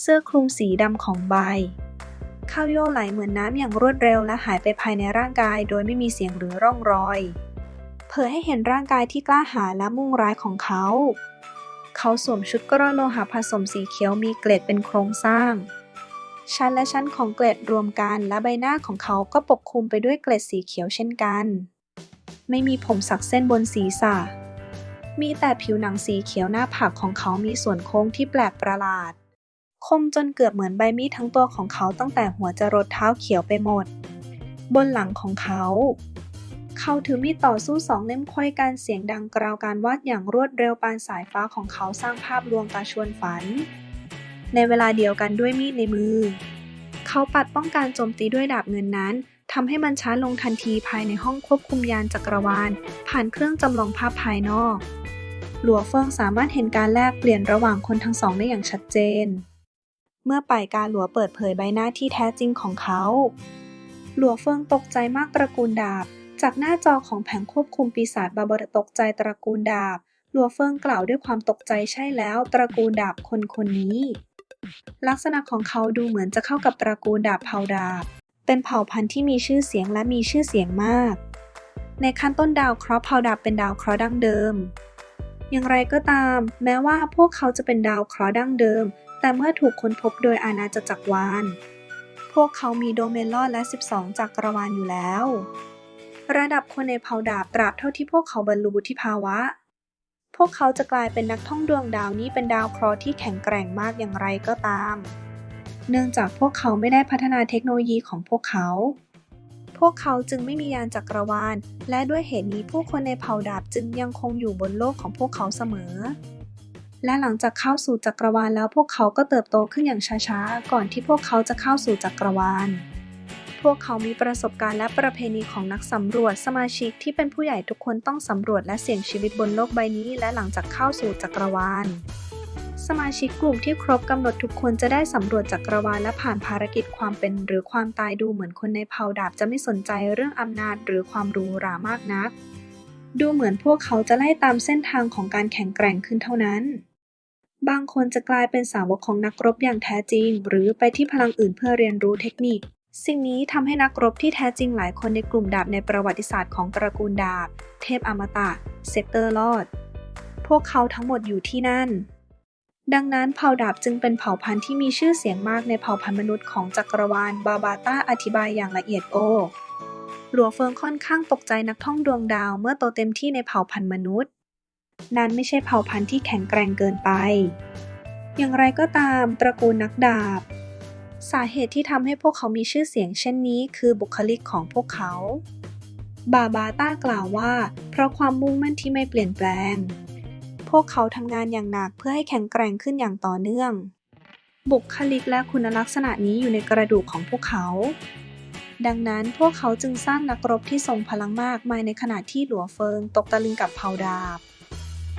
เสื้อคลุมสีดำของใบเข้าโยไหลเหมือนน้ำอย่างรวดเร็วและหายไปภายในร่างกายโดยไม่มีเสียงหรือร่องรอย เผยให้เห็นร่างกายที่กล้าหาญและมุ่งร้ายของเขา เขาสวมชุดกระโลหะผสมสีเขียวมีเกล็ดเป็นโครงสร้าง ชั้นและชั้นของเกล็ดรวมกันและใบหน้าของเขาก็ปกคลุมไปด้วยเกล็ดสีเขียวเช่นกัน ไม่มีผมสักเส้นบนศีรษะ มีแต่ผิวหนังสีเขียวหน้าผากของเขามีส่วนโค้งที่แปลกประหลาด คมจนเกือบเหมือนใบมีดทั้งตัวของเขาตั้งแต่หัวจรดเท้าเขียวไปหมด บนหลังของเขา เขาถือมีดต่อสู้สองเล่มควยกันเสียงดังกราวการวาดอย่างรวดเร็วปานสายฟ้าของเขาสร้างภาพลวงตาชวนฝัน ในเวลาเดียวกันด้วยมีดในมือ เขาปัดป้องการโจมตีด้วยดาบเงินนั้นทำให้มันช้าลงทันทีภายในห้องควบคุมยานจักรวาล ผ่านเครื่องจำลองภาพภายนอก หลัวเฟิงสามารถเห็นการแลกเปลี่ยนระหว่างคนทั้งสองได้อย่างชัดเจน เมื่อป่ายกาหลัวเปิดเผยใบหน้าที่แท้จริงของเขา หลัวเฟิงตกใจมากตระกูลดาบ จากหน้าจอของแผงควบคุมปีศาจบาบาตกใจตระกูลดาบ หลัวเฟิงกล่าวด้วยความตกใจใช่แล้ว ตระกูลดาบคนคนนี้ ลักษณะของเขาดูเหมือนจะเข้ากับตระกูลดาบเผ่าดาบ เป็นเผ่าพันธุ์ที่มีชื่อเสียงและมีชื่อเสียงมาก ในขั้นต้นดาวเคราะห์เผ่าดาบเป็นดาวเคราะห์ดั้งเดิมอย่างไรก็ตาม แม้ว่าพวกเขาจะเป็นดาวเคราะห์ดั้งเดิม แต่เมื่อถูกค้นพบโดยอาณาจักรวาล พวกเขามีโดเมนลอดและ 12 จักรวาลอยู่แล้ว ระดับคนในเผ่าดาบตราบเท่าที่พวกเขาบรรลุวุฒิภาวะ พวกเขาจะกลายเป็นนักท่องดวงดาวนี้เป็นดาวเคราะห์ที่แข็งแกร่งมากอย่างไรก็ตาม เนื่องจากพวกเขาไม่ได้พัฒนาเทคโนโลยีของพวกเขาพวกเขาจึงไม่มียานจักรวาล และด้วยเหตุนี้ผู้คนในเผ่าดาบจึงยังคงอยู่บนโลกของพวกเขาเสมอ และหลังจากเข้าสู่จักรวาลแล้วพวกเขาก็เติบโตขึ้นอย่างช้าๆ ก่อนที่พวกเขาจะเข้าสู่จักรวาล พวกเขามีประสบการณ์และประเพณีของนักสำรวจสมาชิกที่เป็นผู้ใหญ่ทุกคนต้องสำรวจและเสี่ยงชีวิตบนโลกใบนี้ และหลังจากเข้าสู่จักรวาล สมาชิกกลุ่มที่ครบกำหนดทุกคนจะได้สำรวจจักรวาลและผ่านภารกิจความเป็นหรือความตายดูเหมือนคนในเผ่าดาบจะไม่สนใจเรื่องอำนาจหรือความรูหรามากนักดูเหมือนพวกเขาจะไล่ตามเส้นทางของการแข่งแกร่งขึ้นเท่านั้น บางคนจะกลายเป็นสาวกของนักรบอย่างแท้จริง หรือไปที่พลังอื่นเพื่อเรียนรู้เทคนิค สิ่งนี้ทำให้นักรบที่แท้จริงหลายคนในกลุ่มดาบในประวัติศาสตร์ของตระกูลดาบ เทพอมตะ เซปเตอร์ลอด พวกเขาทั้งหมดอยู่ที่นั่น ดังนั้นเผ่าดาบจึงเป็นเผ่าพันธุ์ที่มีชื่อเสียงมากในเผ่าพันธุ์มนุษย์ของจักรวาลบาบาต้าอธิบายอย่างละเอียดโอ้หลัวเฟิงค่อนข้างตกใจนักท่องดวงดาวเมื่อโตเต็มที่ในเผ่าพันธุ์มนุษย์ นั้นไม่ใช่เผ่าพันธุ์ที่แข็งแกร่งเกินไป อย่างไรก็ตามตระกูลนักดาบ สาเหตุที่ทำให้พวกเขามีชื่อเสียงเช่นนี้คือบุคลิกของพวกเขา บาบาต้ากล่าวว่า เพราะความมุ่งมั่นที่ไม่เปลี่ยนแปลง พวกเขาทำงานอย่างหนักเพื่อให้แข็งแกร่งขึ้นอย่างต่อเนื่อง บุคลิกและคุณลักษณะนี้อยู่ในกระดูกของพวกเขาดังนั้นพวกเขาจึงสร้างนักรบที่ทรงพลังมากมายในขณะที่หลัวเฟิงตกตะลึงกับเผ่าดาบ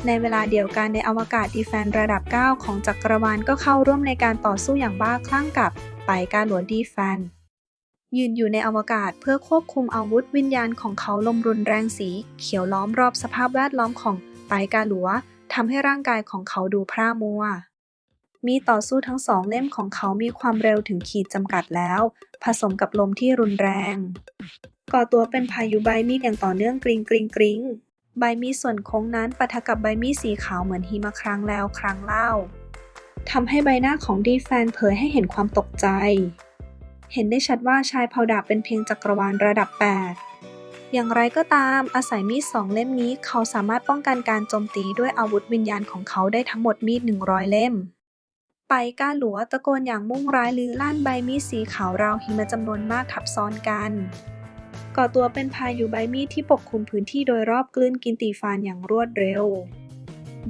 ในเวลาเดียวกันในอวกาศดีแฟนระดับ 9 ของจักรวาลก็เข้าร่วมในการต่อสู้อย่างบ้าคลั่งกับไปการหลวดีแฟนยืนอยู่ในอวกาศเพื่อควบคุมอาวุธวิญญาณของเขาลมรุนแรงสีเขียวล้อมรอบสภาพแวดล้อมของไปกาหลัวทำให้ร่างกายของเขาดูพร่ามัว มีต่อสู้ทั้งสองเล่มของเขามีความเร็วถึงขีดจำกัดแล้ว ผสมกับลมที่รุนแรง ก่อตัวเป็นพายุใบมีดอย่างต่อเนื่องกริงกริงกริง ใบมีดส่วนโค้งนั้นปะทะกับใบมีดสีขาวเหมือนหิมะครั้งแล้วครั้งเล่าทำให้ใบหน้าของดีแฟนเผยให้เห็นความตกใจ เห็นได้ชัดว่าชายเผ่าดาบเป็นเพียงจักรวาลระดับ 8 อย่างไรก็ตามอาศัยมีดสองเล่มนี้เขาสามารถป้องกันการโจมตีด้วยอาวุธวิญญาณของเขาได้ทั้งหมดมีด 100 เล่ม ไปก้าหลัวตะโกนอย่างมุ่งร้ายลือลั่นใบมีดสีขาวราวหิมะจำนวนมากทับซ้อนกัน ก่อตัวเป็นพายุใบมีดที่ปกคลุมพื้นที่โดยรอบกลืนกินตีฟานอย่างรวดเร็ว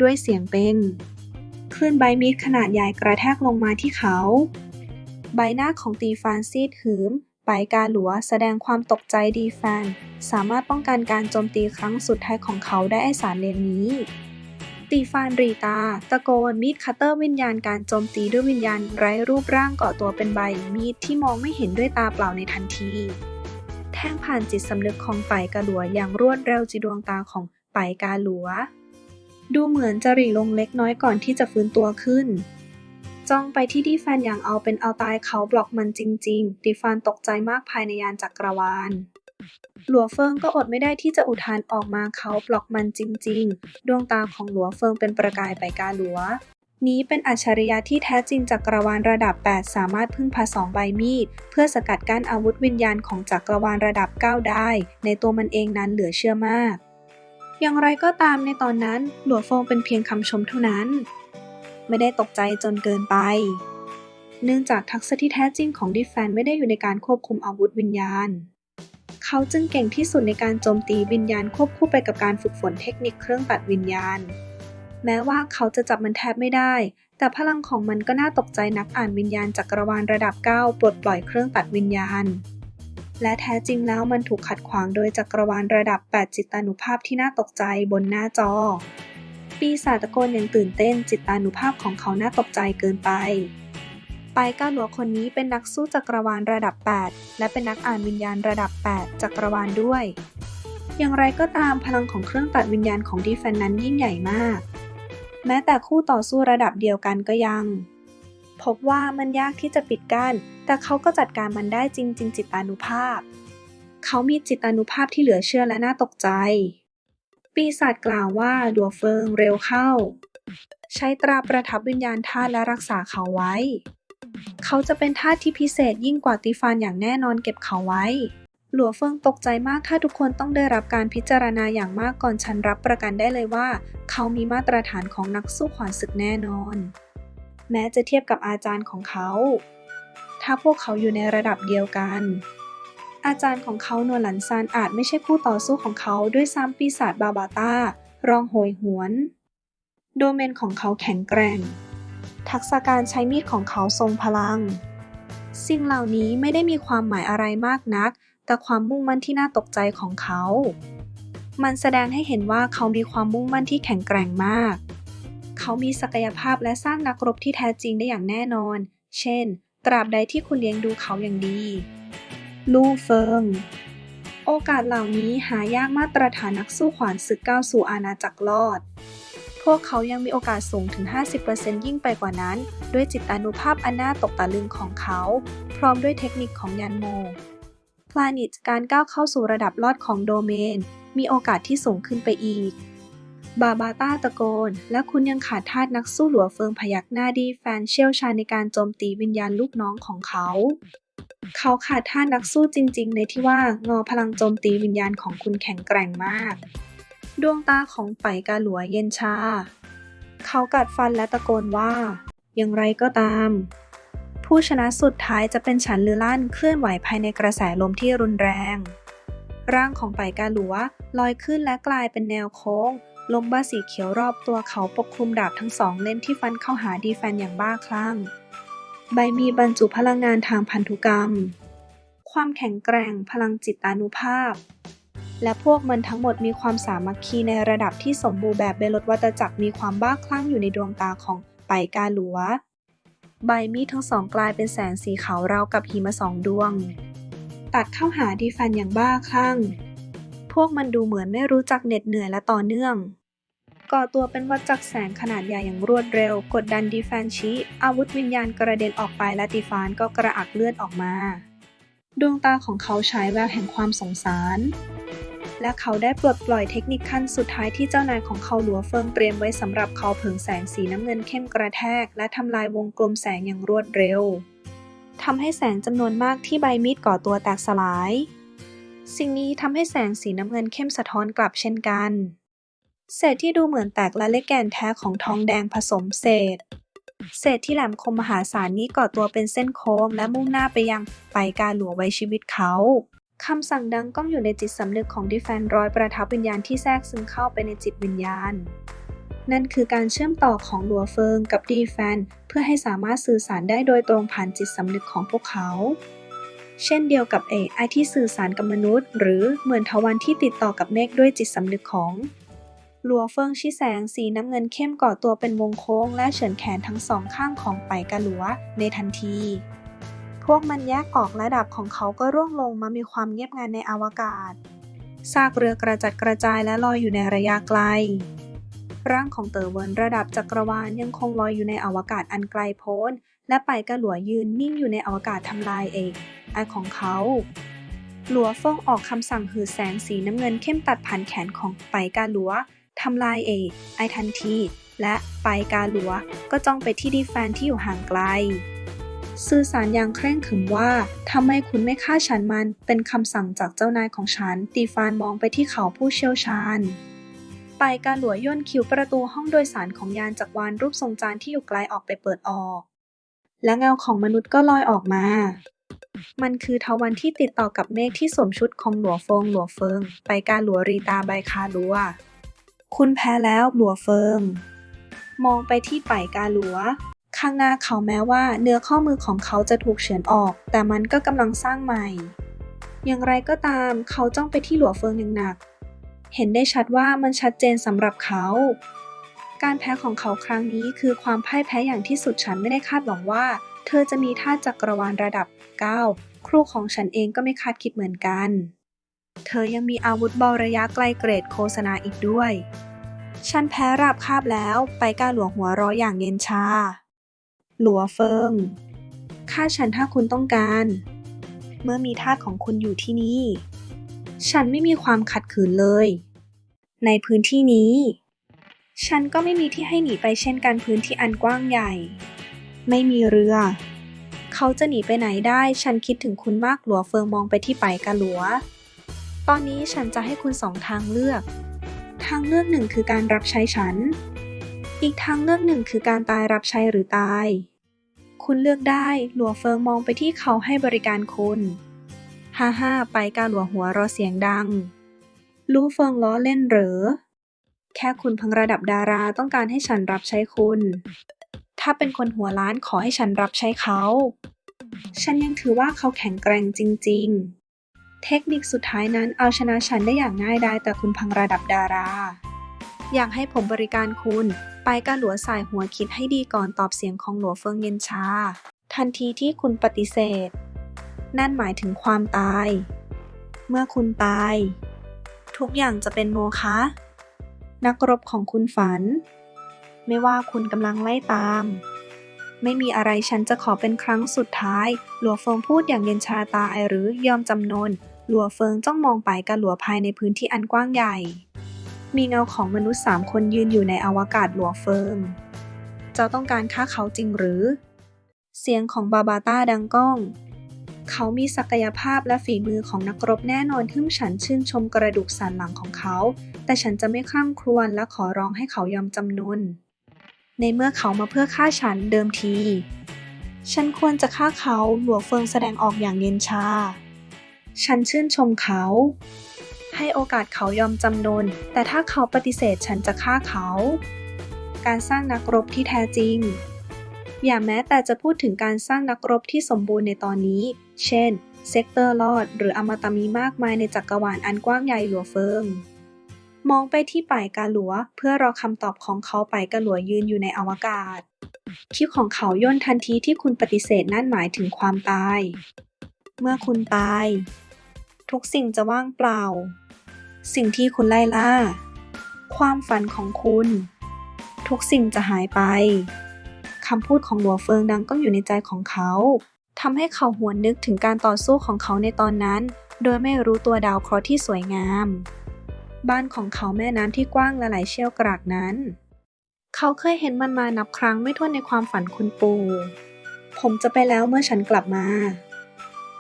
ด้วยเสียงเป็นคลื่นใบมีดขนาดใหญ่กระแทกลงมาที่เขา ใบหน้าของตีฟานซีดหืมไปกาหลัวแสดงความตกใจดีแฟน สามารถป้องกันการโจมตีครั้งสุดท้ายของเขาได้ไอสารเลนนี้ ตีฟานรีตา ตะโกนมีดคัตเตอร์วิญญาณการโจมตีด้วยวิญญาณไร้รูปร่างก่อตัวเป็นใบมีดที่มองไม่เห็นด้วยตาเปล่าในทันที แท่งผ่านจิตสำนึกของไปกาหลัวอย่างรวดเร็วจีดวงตาของไปกาหลัว ดูเหมือนจะหรี่ลงเล็กน้อยก่อนที่จะฟื้นตัวขึ้น จ้องไปที่ดีแฟนอย่างเอาเป็นเอาตายเขาบล็อกมันจริง ๆ ดีฟานตกใจมากภายในยานจักรวาลหลัวเฟิงก็อดไม่ได้ที่จะอุทานออกมาเขาบล็อกมันจริง ๆ ดวงตาของหลัวเฟิงเป็นประกายไปกาหลัว นี้เป็นอัจฉริยะที่แท้จริงจักรวาลระดับ 8 สามารถพึ่งพาสองใบมีด เพื่อสกัดกั้นอาวุธวิญญาณของจักรวาลระดับ 9 ได้ ในตัวมันเองนั้นเหลือเชื่อมาก อย่างไรก็ตามในตอนนั้นหลัวฟงเป็นเพียงคำชมเท่านั้น ไม่ได้ตกใจจนเกินไป เนื่องจากทักษะที่แท้จริงของดิฟแฟนไม่ได้อยู่ในการควบคุมอาวุธวิญญาณ เขาจึงเก่งที่สุดในการโจมตีวิญญาณควบคู่ไปกับการฝึกฝนเทคนิคเครื่องตัดวิญญาณ แม้ว่าเขาจะจับมันแทบไม่ได้ แต่พลังของมันก็น่าตกใจนักอ่านวิญญาณจักรวาลระดับ 9 ปลดปล่อยเครื่องตัดวิญญาณ และแท้จริงแล้วมันถูกขัดขวางโดยจักรวาลระดับ 8 จิตานุภาพที่น่าตกใจบนหน้าจอ ปีศาจตะโกนอย่างตื่นเต้นจิตานุภาพของเขาน่าตกใจเกินไปไปก้าหลัวคนนี้เป็นนักสู้จักรวาลระดับ 8 และเป็นนักอ่านวิญญาณระดับ 8 จักรวาลด้วย อย่างไรก็ตามพลังของเครื่องตัดวิญญาณของดีแฟนนั้นยิ่งใหญ่มาก แม้แต่คู่ต่อสู้ระดับเดียวกันก็ยัง พบว่ามันยากที่จะปิดกั้น แต่เขาก็จัดการมันได้จริงๆจิตานุภาพ เขามีจิตานุภาพที่เหลือเชื่อและน่าตกใจ ปีศาจกล่าวว่าดัวเฟิงเร็วเข้า ใช้ตราประทับวิญญาณธาตุและรักษาเขาไว้ เขาจะเป็นธาตุที่พิเศษยิ่งกว่าตีฟานอย่างแน่นอนเก็บเขาไว้ หลัวเฟิงตกใจมากถ้าทุกคนต้องได้รับการพิจารณาอย่างมากก่อนฉันรับประกันได้เลยว่า เขามีมาตรฐานของนักสู้ขวานศึกแน่นอน แม้จะเทียบกับอาจารย์ของเขา ถ้าพวกเขาอยู่ในระดับเดียวกัน อาจารย์ของเขานวลหลันซานอาจไม่ใช่คู่ต่อสู้ของเขาด้วยซ้ำปีศาจบาบาตารองโหยหวน โดเมนของเขาแข็งแกร่ง ทักษะการใช้มีดของเขาทรงพลัง สิ่งเหล่านี้ไม่ได้มีความหมายอะไรมากนัก แต่ความมุ่งมั่นที่น่าตกใจของเขา มันแสดงให้เห็นว่าเขามีความมุ่งมั่นที่แข็งแกร่งมาก เขามีศักยภาพและสร้างนักรบที่แท้จริงได้อย่างแน่นอน เช่น ตราบใดที่คุณเลี้ยงดูเขาอย่างดี ลู่เฟิง โอกาสเหล่านี้หายากมาตรฐานนักสู้ขวานศึกก้าวสู่อาณาจักรรอดพวกเขายังมีโอกาสสูงถึง 50%ยิ่งไปกว่านั้น ด้วยจิตานุภาพอันน่าตกตะลึงของเขา พร้อมด้วยเทคนิคของยันโม พลานิตการก้าวเข้าสู่ระดับลอดของโดเมน มีโอกาสที่สูงขึ้นไปอีก บาบาต้าตะโกน และคุณยังขาดทาสนักสู้หลัวเฟิงพยักหน้าดีแฟนเชี่ยวชาญในการโจมตีวิญญาณลูกน้องของเขา เขาขาดท่านักสู้จริง ๆ ในที่ว่างอพลังโจมตีวิญญาณของคุณแข็งแกร่งมาก ดวงตาของไปกาหลัวเย็นชา เขากัดฟันและตะโกนว่า อย่างไรก็ตาม ผู้ชนะสุดท้ายจะเป็นฉันลือลั่นเคลื่อนไหวภายในกระแสลมที่รุนแรง ร่างของไปกาหลัวลอยขึ้นและกลายเป็นแนวโค้ง ลมบ้าสีเขียวรอบตัวเขาปกคลุมดาบทั้งสองเล่มที่ฟันเข้าหาดีแฟนอย่างบ้าคลั่ง ใบมีบรรจุพลังงานทางพันธุกรรม ความแข็งแกร่งพลังจิตานุภาพ และพวกมันทั้งหมดมีความสามัคคีในระดับที่สมบูรณ์แบบเบลดวัตจักรมีความบ้าคลั่งอยู่ในดวงตาของไปกาหลัว ใบมีดทั้งสองกลายเป็นแสงสีขาวราวกับหิมะสองดวง ตัดเข้าหาดีแฟนอย่างบ้าคลั่ง พวกมันดูเหมือนไม่รู้จักเหน็ดเหนื่อยและต่อเนื่อง ก่อตัวเป็นวัดจักแสงขนาดใหญ่อย่างรวดเร็ว กดดันดีแฟนชี้อาวุธวิญญาณกระเด็นออกไปและดีฟานก็กระอักเลือดออกมา ดวงตาของเขาฉายแววแห่งความสงสาร และเขาได้ปลดปล่อยเทคนิคขั้นสุดท้ายที่เจ้านายของเขาหลัวเฟิงเตรียมไว้สำหรับเขาเผิงแสงสีน้ำเงินเข้มกระแทก และทำลายวงกลมแสงอย่างรวดเร็วทำให้แสงจำนวนมากที่ใบมีดก่อตัวแตกสลาย สิ่งนี้ทำให้แสงสีน้ำเงินเข้มสะท้อนกลับเช่นกัน เศษที่ดูเหมือนแตกและเล็กแกนแท้ของทองแดงผสมเศษ เศษที่แหลมคมมหาศาลนี้ก่อตัวเป็นเส้นโค้งและมุ่งหน้าไปยังไปกาหลัวไว้ชีวิตเขา คำสั่งดังก้องอยู่ในจิตสำนึกของดิแฟนรอยประทับวิญญาณที่แทรกซึมเข้าไปในจิตวิญญาณ นั่นคือการเชื่อมต่อของหลัวเฟิงกับดีแฟนเพื่อให้สามารถสื่อสารได้โดยตรงผ่านจิตสำนึกของพวกเขา เช่นเดียวกับ AI ที่สื่อสารกับมนุษย์ หรือเหมือนทวารที่ติดต่อกับเมฆด้วยจิตสำนึกของหลัวเฟิงชี้แสงสีน้ำเงินเข้มก่อตัวเป็นวงโค้งและเฉินแขนทั้งสองข้างของไปกะหลัวในทันที พวกมันแยกออกและดับของเขาก็ร่วงลงมามีความเงียบงันในอวกาศ ซากเรือกระจัดกระจายและลอยอยู่ในระยะไกล ร่างของเต๋อเวินระดับจักรวาลยังคงลอยอยู่ในอวกาศอันไกลโพ้น และไปกระหลัวยืนนิ่งอยู่ในอวกาศทำลายเอกไอของเขาหลัวฟงออกคำสั่งหือแสงสีน้ำเงินเข้มตัดผ่านแขนของไปกาหลัวทำลายเอกไอทันที และไปกาหลัวก็จ้องไปที่ดีแฟนที่อยู่ห่างไกล สื่อสารอย่างเคร่งขรึมว่าทำไมคุณไม่ฆ่าฉันมันเป็นคำสั่งจากเจ้านายของฉัน ตีฟานมองไปที่เขาผู้เชี่ยวชาญไปกาหลัวย่นคิวประตูห้องโดยสารของยานจักรวาลรูปทรงจานที่อยู่ไกลออกไปเปิดออก และเงาของมนุษย์ก็ลอยออกมา มันคือทวันที่ติดต่อกับเมฆที่สวมชุดของหลัวเฟิงหลัวเฟิง ไปกาหลัวรีตาใบคาลัว คุณแพ้แล้วหลัวเฟิง มองไปที่ไปกาหลัว ข้างหน้าเขาแม้ว่าเนื้อข้อมือของเขาจะถูกเฉือนออก แต่มันก็กำลังสร้างใหม่ อย่างไรก็ตามเขาจ้องไปที่หลัวเฟิงอย่างหนัก เห็นได้ชัดว่ามันชัดเจนสำหรับเขา การแพ้ของเขาครั้งนี้คือความพ่ายแพ้อย่างที่สุดฉันไม่ได้คาดหวังว่า เธอจะมีท่าจักรวาลระดับ 9 ครูของฉันเองก็ไม่คาดคิดเหมือนกัน เธอยังมีอาวุธบอระยะไกลเกรดโฆษณาอีกด้วย ฉันแพ้ราบคาบแล้วไปก้าหลวงหัวร้อยอย่างเย็นชา หลัวเฟิง ฆ่าฉันถ้าคุณต้องการ เมื่อมีทาสของคุณอยู่ที่นี่ ฉันไม่มีความขัดขืนเลย ในพื้นที่นี้ ฉันก็ไม่มีที่ให้หนีไปเช่นกันพื้นที่อันกว้างใหญ่ ไม่มีเรือ เขาจะหนีไปไหนได้ ฉันคิดถึงคุณมากหลัวเฟิงมองไปที่ไปกะหลัว ตอนนี้ฉันจะให้คุณสองทางเลือก ทางเลือกหนึ่งคือการรับใช้ฉัน อีกทางเลือกหนึ่งคือการตายรับใช้หรือตาย คุณเลือกได้หลัวเฟิงมองไปที่เขาให้บริการคุณฮ่าฮ่าไปกาหลัวหัวรอเสียงดัง รู้เฟิงล้อเล่นเหรอ แค่คุณพังระดับดาราต้องการให้ฉันรับใช้คุณ ถ้าเป็นคนหัวล้านขอให้ฉันรับใช้เขา ฉันยังถือว่าเขาแข็งแกร่งจริง ๆ เทคนิคสุดท้ายนั้นเอาชนะฉันได้อย่างง่ายดายแต่คุณพังระดับดารา อยากให้ผมบริการคุณ ไปกาหลัวสายหัวคิดให้ดีก่อนตอบเสียงของหลัวเฟิงเย็นชา ทันทีที่คุณปฏิเสธ นั่นหมายถึงความตาย เมื่อคุณตาย ทุกอย่างจะเป็นโมฆะนักรบของคุณฝัน ไม่ว่าคุณกำลังไล่ตาม ไม่มีอะไรฉันจะขอเป็นครั้งสุดท้าย หลัวเฟิงพูดอย่างเย็นชาตายหรือยอมจำนน หลัวเฟิงจ้องมองไปกะหลัวภายในพื้นที่อันกว้างใหญ่ มีเงาของมนุษย์สามคนยืนอยู่ในอวกาศหลัวเฟิงเจ้าต้องการฆ่าเขาจริงหรือ เสียงของบาบาต้าดังก้อง เขามีศักยภาพและฝีมือของนักรบแน่นอนที่ฉันชื่นชมกระดูกสันหลังของเขา แต่ฉันจะไม่คร่ำครวญและขอร้องให้เขายอมจำนน ในเมื่อเขามาเพื่อฆ่าฉันเดิมที ฉันควรจะฆ่าเขาหลัวเฟิงแสดงออกอย่างเย็นชา ฉันชื่นชมเขา ให้โอกาสเขายอมจำนน แต่ถ้าเขาปฏิเสธฉันจะฆ่าเขา การสร้างนักรบที่แท้จริง อย่าแม้แต่จะพูดถึงการสร้างนักรบที่สมบูรณ์ในตอนนี้ เช่น เซกเตอร์ลอด หรืออมตะมีมากมายในจักรวาลอันกว้างใหญ่หลัวเฟิง มองไปที่ป่ายกาหลัว เพื่อรอคำตอบของเขาป่ายกาหลัวยืนอยู่ในอวกาศ คิ้วของเขาย่นทันทีที่คุณปฏิเสธนั่นหมายถึงความตาย เมื่อคุณตาย ทุกสิ่งจะว่างเปล่า สิ่งที่คุณไล่ล่า ความฝันของคุณ ทุกสิ่งจะหายไปคำพูดของหลัวเฟิงดังก้องอยู่ในใจของเขาทำให้เขาหวนนึกถึงการต่อสู้ของเขาในตอนนั้น โดยไม่รู้ตัวดาวเคราะห์ที่สวยงาม บ้านของเขาแม่น้ำที่กว้างและไหลเชี่ยวกรากนั้น เขาเคยเห็นมันมานับครั้งไม่ถ้วนในความฝันคุณปู่ผมจะไปแล้วเมื่อฉันกลับมา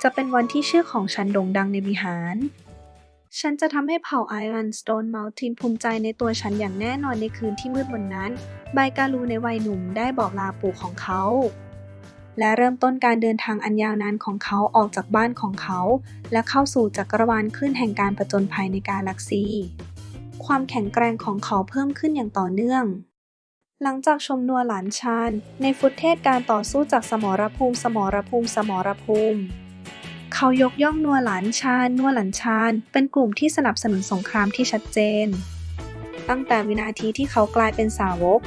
จะเป็นวันที่ชื่อของฉันโด่งดังในวิหาร ฉันจะทำให้เผ่าไอรันสโตนเมลทินภูมิใจในตัวฉันอย่างแน่นอนในคืนที่มืดมนนั้น ไบการูในวัยหนุ่มได้บอกลาปู่ของเขา และเริ่มต้นการเดินทางอันยาวนานของเขาออกจากบ้านของเขา และเข้าสู่จักรวาลคลื่นแห่งการผจญภัยในกาแล็กซี ความแข็งแกร่งของเขาเพิ่มขึ้นอย่างต่อเนื่อง หลังจากชมนัวหลานชาญในฟุตเทศการต่อสู้จากสมรภูมิสมรภูมิสมรภูมิ เขายกย่องนัวหลานชาญนัวหลานชาญเป็นกลุ่มที่สนับสนุนสงครามที่ชัดเจน ตั้งแต่วินาทีที่เขากลายเป็นสาวก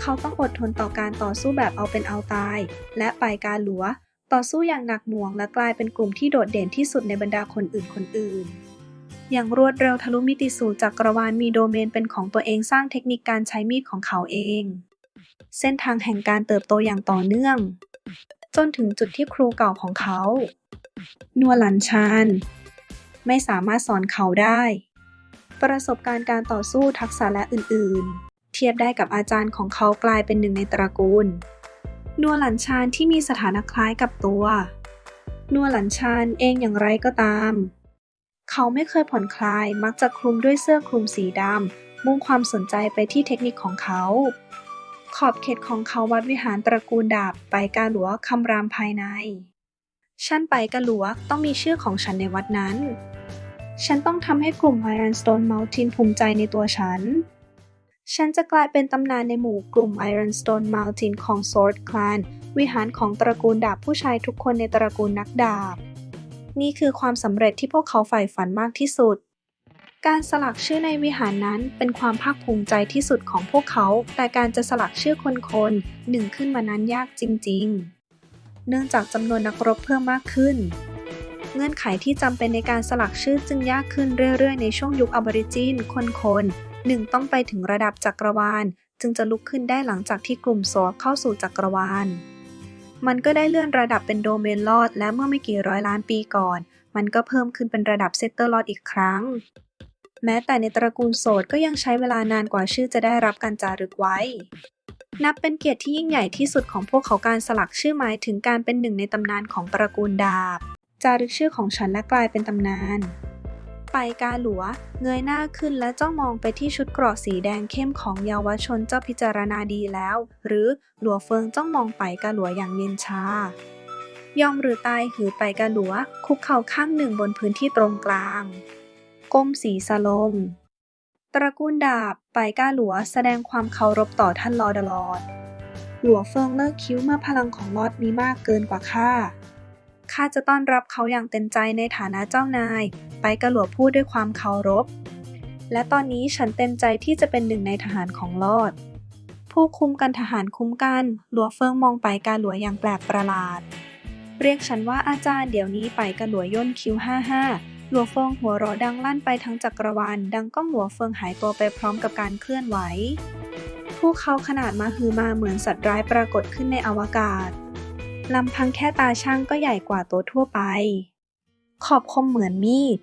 เขาต้องอดทนต่อการต่อสู้แบบเอาเป็นเอาตาย และไปการหลัว ต่อสู้อย่างหนักหน่วงและกลายเป็นกลุ่มที่โดดเด่นที่สุดในบรรดาคนอื่นคนอื่น อย่างรวดเร็วทะลุมิติสู่จักรวาลมีโดเมนเป็นของตัวเองสร้างเทคนิคการใช้มีดของเขาเอง เส้นทางแห่งการเติบโตอย่างต่อเนื่องจนถึงจุดที่ครูเก่าของเขา นัวหลันชานไม่สามารถสอนเขาได้ ประสบการณ์การต่อสู้ทักษะและอื่น ๆ เทียบได้กับอาจารย์ของเขากลายเป็นหนึ่งในตระกูล นัวหลันชานที่มีสถานะคล้ายกับตัว นัวหลันชานเองอย่างไรก็ตาม เขาไม่เคยผ่อนคลายมักจะคลุมด้วยเสื้อคลุมสีดำมุ่งความสนใจไปที่เทคนิคของเขา ขอบเขตของเขาวัดวิหารตระกูลดาบไปกาหลัวคำรามภายใน ฉันไปกาหลัวต้องมีชื่อของฉันในวัดนั้น ฉันต้องทำให้กลุ่ม Ironstone Mountain ภูมิใจในตัวฉัน ฉันจะกลายเป็นตำนานในหมู่กลุ่ม Ironstone Mountain ของ Sword Clan วิหารของตระกูลดาบผู้ชายทุกคนในตระกูลนักดาบ นี่คือความสำเร็จที่พวกเขาใฝ่ฝันมากที่สุด การสลักชื่อในวิหารนั้นเป็นความภาคภูมิใจที่สุดของพวกเขา แต่การจะสลักชื่อคนคนหนึ่งขึ้นมานั้นยากจริง ๆ เนื่องจากจำนวนนักรบเพิ่มมากขึ้น เงื่อนไขที่จำเป็นในการสลักชื่อจึงยากขึ้นเรื่อยๆ ในช่วงยุคอบอริจินคนๆหนึ่งต้องไปถึงระดับจักรวาล จึงจะลุกขึ้นได้หลังจากที่กลุ่มโซเข้าสู่จักรวาล มันก็ได้เลื่อนระดับเป็นโดเมนลอดและเมื่อไม่กี่ร้อยล้านปีก่อน มันก็เพิ่มขึ้นเป็นระดับเซตเตอร์ลอดอีกครั้ง แม้แต่ในตระกูลโสดก็ยังใช้เวลานานกว่าชื่อจะได้รับการจารึกไว้ นับเป็นเกียรติที่ยิ่งใหญ่ที่สุดของพวกเขาการสลักชื่อหมายถึงการเป็นหนึ่งในตำนานของตระกูลดาบ จารึกชื่อของฉันและกลายเป็นตำนาน ไปกาหลัว เงยหน้าขึ้นและจ้องมองไปที่ชุดเกราะสีแดงเข้มของเยาวชนเจ้าพิจารณาดีแล้ว หรือหลัวเฟิงจ้องมองไปกาหลัวอย่างเย็นชายอมหรือตายหือไปกาหลัว คุกเข่าข้างหนึ่งบนพื้นที่ตรงกลาง ก้มสีสลม ตระกูลดาบไปก้าหลัวแสดงความเคารพต่อท่านลอดลอด หลัวเฟิงเลิกคิ้วเมื่อพลังของลอดมีมากเกินกว่าข้า ข้าจะต้อนรับเขาอย่างเต็มใจในฐานะเจ้านาย ไปกระหลัวพูดด้วยความเคารพ และตอนนี้ฉันเต็มใจที่จะเป็นหนึ่งในทหารของลอด ผู้คุมกันทหารคุ้มกัน หลัวเฟิงมองไปกาหลัวอย่างแปลกประหลาด เรียกฉันว่าอาจารย์เดี๋ยวนี้ไปกระหลัวย่นคิ้วห้าห้า หลัวเฟิงหัวเราะดังลั่นไปทั้งจักรวาล ดังก้องหลัวเฟิงหายตัวไปพร้อมกับการเคลื่อนไหว พวกเขาขนาดมาฮือมาเหมือนสัตว์ร้ายปรากฏขึ้นในอวกาศ ลำพังแค่ตาช่างก็ใหญ่กว่าตัวทั่วไป ขอบคมเหมือนมีด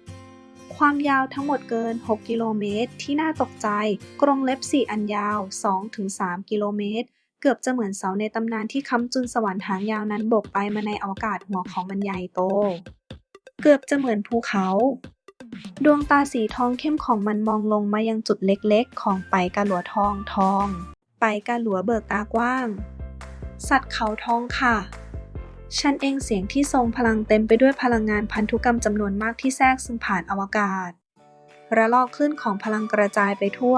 ความยาวทั้งหมดเกิน 6 กิโลเมตร ที่น่าตกใจ กรงเล็บ4อันยาว 2-3 กิโลเมตร เกือบจะเหมือนเสาในตำนานที่ค้ำจุนสวรรค์หางยาวนั้นบกไปมาในอวกาศหัวของมันใหญ่โต เกือบจะเหมือนภูเขา ดวงตาสีทองเข้มของมันมองลงมายังจุดเล็กๆ ของไปกาหลัวทองทอง ไปกาหลัวเบิกตากว้าง สัตว์เขาทองค่ะ ฉันเองเสียงที่ทรงพลังเต็มไปด้วยพลังงานพันธุกรรมจำนวนมากที่แทรกซึมผ่านอวกาศ ระลอกคลื่นของพลังกระจายไปทั่ว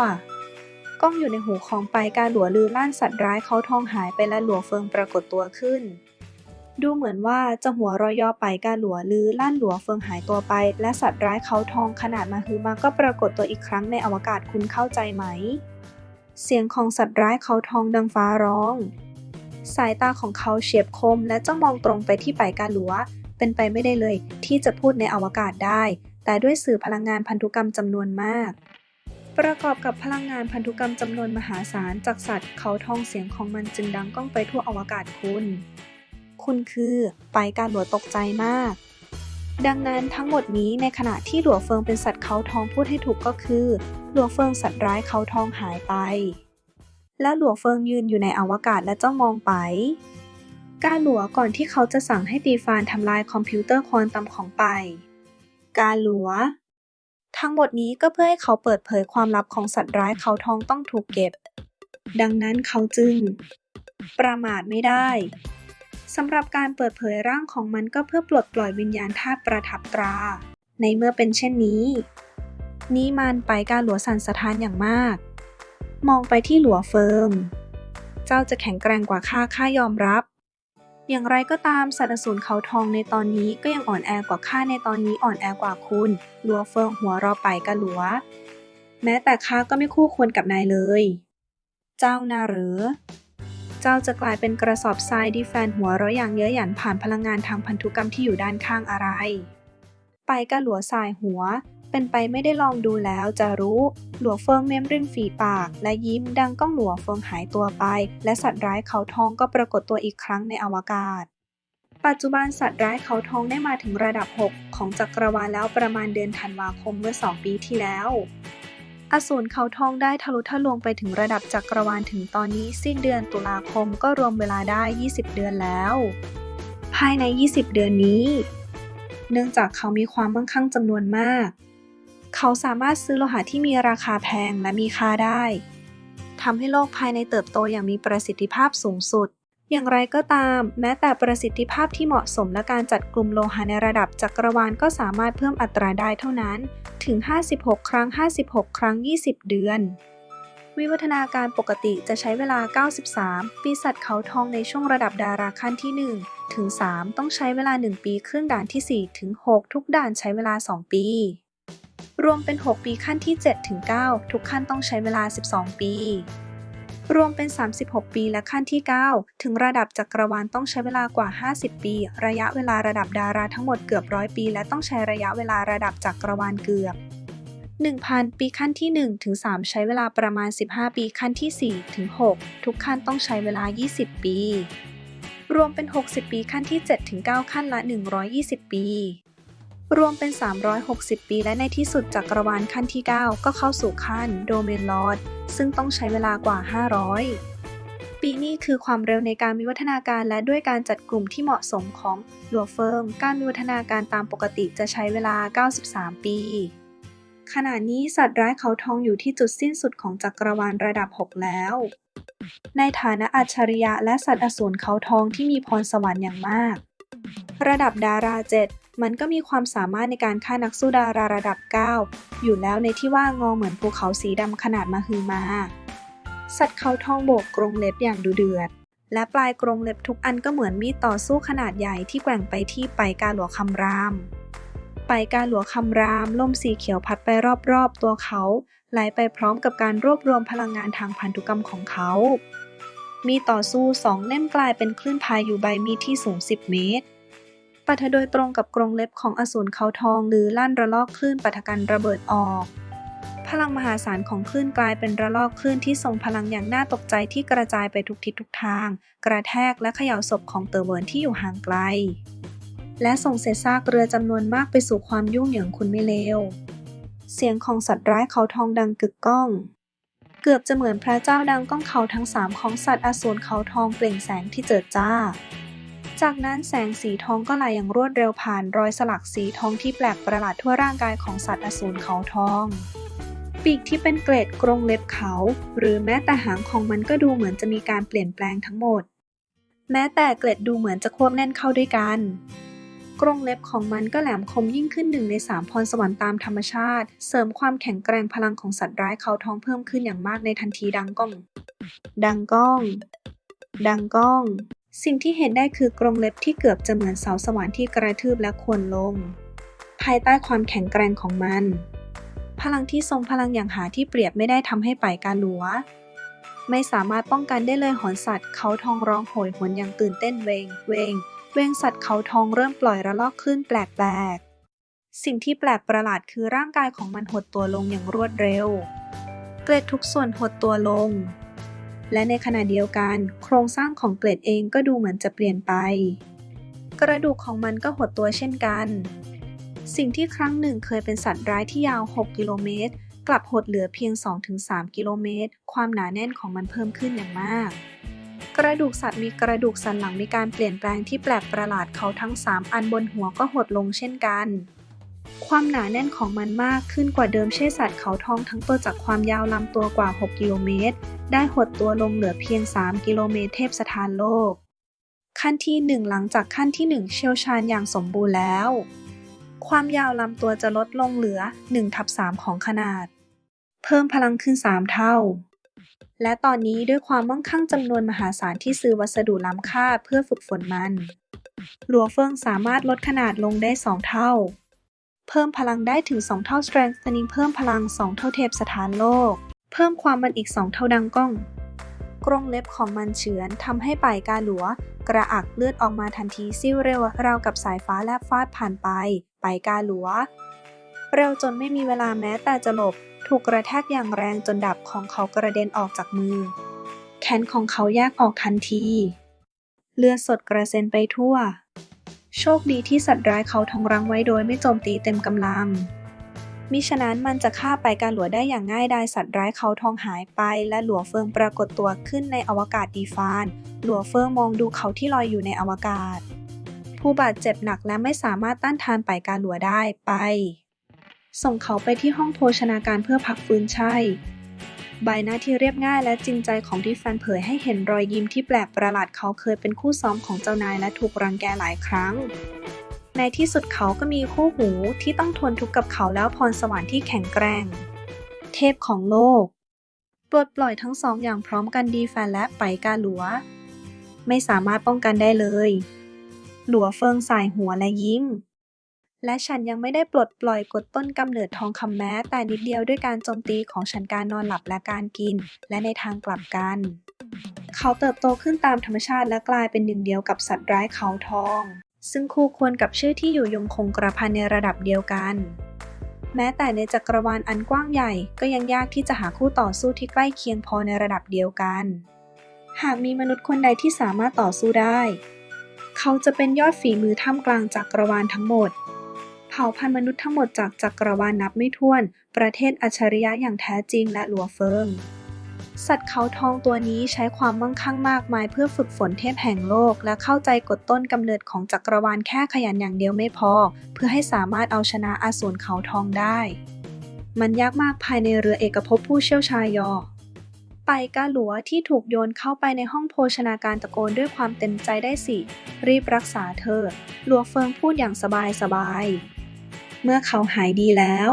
ก้องอยู่ในหูของไปกาหลัวลือล่านสัตว์ร้ายเขาทองหายไปและหลัวเฟิงปรากฏตัวขึ้น ดูเหมือนว่าจะหัวรอยย่อไปกาหลัวลือล่านหลัวเฟิงหายตัวไป และสัตว์ร้ายเขาทองขนาดมาฮือมาก็ปรากฏตัวอีกครั้งในอวกาศคุณเข้าใจไหม เสียงของสัตว์ร้ายเขาทองดังฟ้าร้อง สายตาของเขาเฉียบคมและจ้องมองตรงไปที่ไปกาหลัว เป็นไปไม่ได้เลย ที่จะพูดในอวกาศได้ แต่ด้วยสื่อพลังงานพันธุกรรมจำนวนมากประกอบกับพลังงานพันธุกรรมจำนวนมหาศาลจากสัตว์เขาทองเสียงของมันจึงดังก้องไปทั่วอวกาศคุณ คุณคือไปการหลัวตกใจมาก ดังนั้นทั้งหมดนี้ในขณะที่หลัวเฟิงเป็นสัตว์เขาทองพูดให้ถูกก็คือ หลัวเฟิงสัตว์ร้ายเขาทองหายไป แล้วหลัวเฟิงยืนอยู่ในอวกาศและจ้องมองไปกาหลัวก่อนที่เขาจะสั่งให้ตีฟานทำลายคอมพิวเตอร์ควอนตัมของไป กาหลัว ทั้งหมดนี้ก็เพื่อให้เขาเปิดเผยความลับของสัตว์ร้ายเขาทองต้องถูกเก็บ ดังนั้นเขาจึง ประมาทไม่ได้ สำหรับการเปิดเผยร่างของมันก็เพื่อปลดปล่อยวิญญาณธาตุประทับตรา ในเมื่อเป็นเช่นนี้ นี่มันไปกาหลัวสันสะท้านอย่างมาก มองไปที่หลัวเฟิงเจ้าจะแข็งแกร่งกว่าข้าข้ายอมรับ อย่างไรก็ตามสัตว์อสูรเขาทองในตอนนี้ก็ยังอ่อนแอกว่าข้าในตอนนี้อ่อนแอกว่าคุณหลัวเฟิงหัวเรอไปกะหลัว แม้แต่ข้าก็ไม่คู่ควรกับนายเลย เจ้านาหรือ เจ้าจะกลายเป็นกระสอบทรายที่แฟนหัวเราะอย่างเย้ยหยันผ่านพลังงานทางพันธุกรรมที่อยู่ด้านข้างอะไร ไปกะหลัวสายหัว เป็นไปไม่ได้ลองดูแล้วจะรู้ หลัวเฟิงเม้มริมฝีปาก และยิ้มดังก้องหลัวเฟิงหายตัวไป และสัตว์ร้ายเขาทองก็ปรากฏตัวอีกครั้งในอวกาศปัจจุบันสัตว์ร้ายเขาทองได้มาถึงระดับ 6 ของจักรวาลแล้วประมาณเดือนธันวาคมเมื่อ 2 ปีที่แล้ว อสูรเขาทองได้ทะลุทะลวงไปถึงระดับจักรวาลถึงตอนนี้สิ้นเดือนตุลาคมก็รวมเวลาได้ 20 เดือนแล้ว ภายใน 20 เดือนนี้ เนื่องจากเขามีความมั่งคั่งจำนวนมาก เขาสามารถซื้อโลหะที่มีราคาแพงและมีค่าได้ทำให้โลกภายในเติบโตอย่างมีประสิทธิภาพสูงสุด อย่างไรก็ตาม แม้แต่ประสิทธิภาพที่เหมาะสมและการจัดกลุ่มโลหะในระดับจักรวาลก็สามารถเพิ่มอัตราได้เท่านั้น ถึง 56 ครั้ง 56 ครั้ง 20 เดือน วิวัฒนาการปกติจะใช้เวลา 93 ปีสัตว์เขาทองในช่วงระดับดาราขั้นที่ 1 ถึง 3 ต้องใช้เวลา 1 ปีครึ่งด่านที่ 4 ถึง 6 ทุกด่านใช้เวลา 2 ปี รวมเป็น 6 ปีขั้นที่ 7 ถึง 9 ทุกขั้นต้องใช้เวลา 12 ปี รวมเป็น 36 ปีและขั้นที่ 9 ถึงระดับจักรวาลต้องใช้เวลากว่า 50 ปี ระยะเวลาระดับดาราทั้งหมดเกือบร้อยปี และต้องใช้ระยะเวลาระดับจักรวาลเกือบ 1,000 ปีขั้นที่ 1 ถึง 3 ใช้เวลาประมาณ 15 ปีขั้นที่ 4 ถึง 6 ทุกขั้นต้องใช้เวลา 20 ปี รวมเป็น 60 ปีขั้นที่ 7 ถึง 9 ขั้นละ 120 ปี รวมเป็น 360 ปีและในที่สุดจักรวาลขั้นที่ 9 ก็เข้าสู่ขั้นโดเมนลอดซึ่งต้องใช้เวลากว่า 500 ปีนี้คือความเร็วในการวิวัฒนาการและด้วยการจัดกลุ่มที่เหมาะสมของลัวเฟิงการวิวัฒนาการตามปกติจะใช้เวลา 93 ปี ขณะนี้สัตว์ร้ายเขาทองอยู่ที่จุดสิ้นสุดของจักรวาลระดับ 6 แล้ว ในฐานะอัจฉริยะและสัตว์อสูรเขาทองที่มีพรสวรรค์อย่างมาก ระดับดารา7 มันก็มีความสามารถในการฆ่านักสู้ดาราระดับ 9 อยู่แล้วในที่ว่างอเหมือนภูเขาสีดำขนาดมาหึมา สัตว์เขาทองโบกกรงเล็บอย่างดุเดือด และปลายกรงเล็บทุกอันก็เหมือนมีดต่อสู้ขนาดใหญ่ที่แกว่งไปที่ไปกาหลวคำราม ไปกาหลวคำรามลมสีเขียวพัดไปรอบๆตัวเขาไหลไปพร้อมกับการรวบรวมพลังงานทางพันธุกรรมของเขามีต่อสู้สองเล่มกลายเป็นคลื่นพายุใบมีดที่สูง 10 เมตร ปะทะโดยตรงกับกรงเล็บของอสูรเขาทองหรือลั่นระลอกคลื่นปะทะกันระเบิดออก พลังมหาศาลของคลื่นกลายเป็นระลอกคลื่นที่ทรงพลังอย่างน่าตกใจที่กระจายไปทุกทิศทุกทาง กระแทกและเขย่าศพของเตอร์เวิร์นที่อยู่ห่างไกล และส่งเศษซากเรือจำนวนมากไปสู่ความยุ่งเหยิงคุณไม่เลวเสียงของสัตว์ร้ายเขาทองดังกึกก้อง เกือบจะเหมือนพระเจ้าดังก้องเขาทั้งสามของสัตว์อสูรเขาทองเปล่งแสงที่เจิดจ้า จากนั้นแสงสีทองก็ไหลอย่างรวดเร็วผ่านรอยสลักสีทองที่แปลกประหลาดทั่วร่างกายของสัตว์อสูรเขาทอง ปีกที่เป็นเกล็ดกรงเล็บเขา หรือแม้แต่หางของมันก็ดูเหมือนจะมีการเปลี่ยนแปลงทั้งหมด แม้แต่เกล็ดดูเหมือนจะควบแน่นเข้าด้วยกัน กรงเล็บของมันก็แหลมคมยิ่งขึ้นหนึ่งในสามพรสวรรค์ตามธรรมชาติ เสริมความแข็งแกร่งพลังของสัตว์ร้ายเขาทองเพิ่มขึ้นอย่างมากในทันทีดังก้อง ดังก้อง ดังก้อง สิ่งที่เห็นได้คือกรงเล็บที่เกือบจะเหมือนเสาสวรรค์ที่กระทืบและควรลง ภายใต้ความแข็งแกร่งของมัน พลังที่ทรงพลังอย่างหาที่เปรียบไม่ได้ทำให้ไปกาหลัว ไม่สามารถป้องกันได้เลยหอนสัตว์ เขาทองร้องโหยหวนอย่างตื่นเต้นเวง เวง เวงสัตว์เขาทองเริ่มปล่อยระลอกขึ้นแปลกๆ สิ่งที่แปลกประหลาดคือร่างกายของมันหดตัวลงอย่างรวดเร็ว เกล็ดทุกส่วนหดตัวลง และในขณะเดียวกัน โครงสร้างของเกล็ดเองก็ดูเหมือนจะเปลี่ยนไป กระดูกของมันก็หดตัวเช่นกัน สิ่งที่ครั้งหนึ่งเคยเป็นสัตว์ร้ายที่ยาว 6 กิโลเมตร กลับหดเหลือเพียง 2-3 กิโลเมตร ความหนาแน่นของมันเพิ่มขึ้นอย่างมาก กระดูกสัตว์มีกระดูกสันหลังมีการเปลี่ยนแปลงที่แปลกประหลาดเขาทั้ง 3 อันบนหัวก็หดลงเช่นกัน ความหนาแน่นของมันมากขึ้นกว่าเดิมเช่สัตว์เขาทองทั้งตัวจากความยาวลำตัวกว่า 6 กิโลเมตร ได้หดตัวลงเหลือเพียง 3 กิโลเมตรเทพสถานโลก ขั้นที่ 1 หลังจากขั้นที่ 1 เชี่ยวชาญอย่างสมบูรณ์แล้ว ความยาวลำตัวจะลดลงเหลือ1ทับ3ของขนาด เพิ่มพลังขึ้น 3 เท่า และตอนนี้ด้วยความมั่งคั่งจำนวนมหาศาลที่ซื้อวัสดุล้ำค่าเพื่อฝึกฝนมัน หลัวเฟิงสามารถลดขนาดลงได้ 2 เท่า เพิ่มพลังได้ถึง 2 เท่า strengthening เพิ่มพลัง 2 เท่าเทพสถานโลก เพิ่มความมันอีก 2 เท่าดังก้อง กรงเล็บของมันเฉือนทำให้ป่ายกาหลัว กระอักเลือดออกมาทันทีซิ่วเร็วราวกับสายฟ้าแลบฟาดผ่านไปไปกาหลัว เร็วจนไม่มีเวลาแม้แต่จะหลบ ถูกกระแทกอย่างแรงจนดับของเขากระเด็นออกจากมือ แขนของเขาแยกออกทันที เลือดสดกระเซ็นไปทั่ว โชคดีที่สัตว์ร้ายเขาทองรังไว้โดยไม่โจมตีเต็มกำลัง มิฉะนั้นมันจะฆ่าไปการหลัวได้อย่างง่ายดายสัตว์ร้ายเขาทองหายไป และหลัวเฟิงปรากฏตัวขึ้นในอวกาศดีฟาน หลัวเฟิงมองดูเขาที่ลอยอยู่ในอวกาศ ผู้บาดเจ็บหนักและไม่สามารถต้านทานไปการหลัวได้ไป ส่งเขาไปที่ห้องโภชนาการเพื่อพักฟื้นใช่ ใบหน้าที่เรียบง่ายและจริงใจของที่แฟนเผยให้เห็นรอยยิ้มที่แปลกประหลาดเขาเคยเป็นคู่ซ้อมของเจ้านายและถูกรังแกหลายครั้ง ในที่สุดเขาก็มีคู่หูที่ต้องทนทุกข์กับเขาแล้วพรสวรรค์ที่แข็งแกร่ง เทพของโลก ปลดปล่อยทั้งสองอย่างพร้อมกันดีแฟนและไปกาหลัว ไม่สามารถป้องกันได้เลย หลัวเฟิงสายหัวและยิ้ม และฉันยังไม่ได้ปลดปล่อยกฎต้นกำเนิดทองคำแม้แต่นิดเดียวด้วยการโจมตีของฉันการนอนหลับและการกิน และในทางกลับกัน เขาเติบโตขึ้นตามธรรมชาติและกลายเป็นหนึ่งเดียวกับสัตว์ร้ายเขาทอง ซึ่งคู่ควรกับชื่อที่อยู่ยงคงกระพันในระดับเดียวกัน แม้แต่ในจักรวาลอันกว้างใหญ่ก็ยังยากที่จะหาคู่ต่อสู้ที่ใกล้เคียงพอในระดับเดียวกัน หากมีมนุษย์คนใดที่สามารถต่อสู้ได้ เขาจะเป็นยอดฝีมือท่ามกลางจักรวาลทั้งหมด ผ่าพันธุ์มนุษย์ทั้งหมดจากจักรวาลนับไม่ถ้วน ประเทศอัจฉริยะอย่างแท้จริงและหลัวเฟิง สัตว์เขาทองตัวนี้ใช้ความมั่งคั่งมากมายเพื่อฝึกฝนเทพแห่งโลก และเข้าใจกฎต้นกำเนิดของจักรวาลแค่ขยันอย่างเดียวไม่พอ เพื่อให้สามารถเอาชนะอาสูรเขาทองได้ มันยากมากภายในเรือเอกภพผู้เชี่ยวชาญยอไปกาหลัวที่ถูกโยนเข้าไปในห้องโภชนาการตะโกนด้วยความเต็มใจได้สิ รีบรักษาเธอ หลัวเฟิงพูดอย่างสบายสบาย เมื่อเขาหายดีแล้ว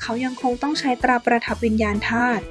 เขายังคงต้องใช้ตราประทับวิญญาณธาตุ